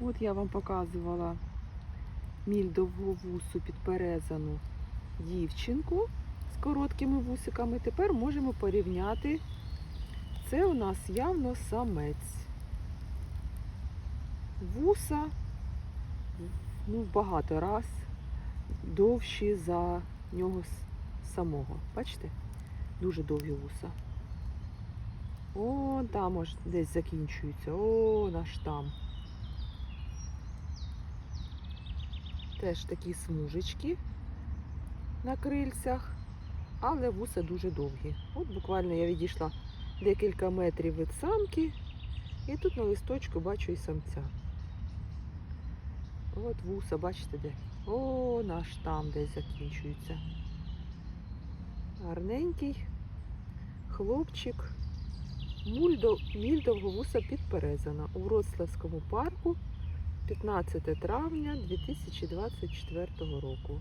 От я вам показувала міль довговусу підперезану дівчинку з короткими вусиками. Тепер можемо порівняти. Це у нас явно самець. Вуса ну, багато раз довші за нього самого. Бачите? Дуже довгі вуса. О, там аж десь закінчується. О, наш там. Теж такі смужечки на крильцях, але вуса дуже довгі. От буквально я відійшла декілька метрів від самки, і тут на листочку бачу і самця. От вуса, бачите де? О, наш там десь закінчується. Гарненький хлопчик. Міль довговуса підперезана у Вроцлавському парку 15 травня 2024 року.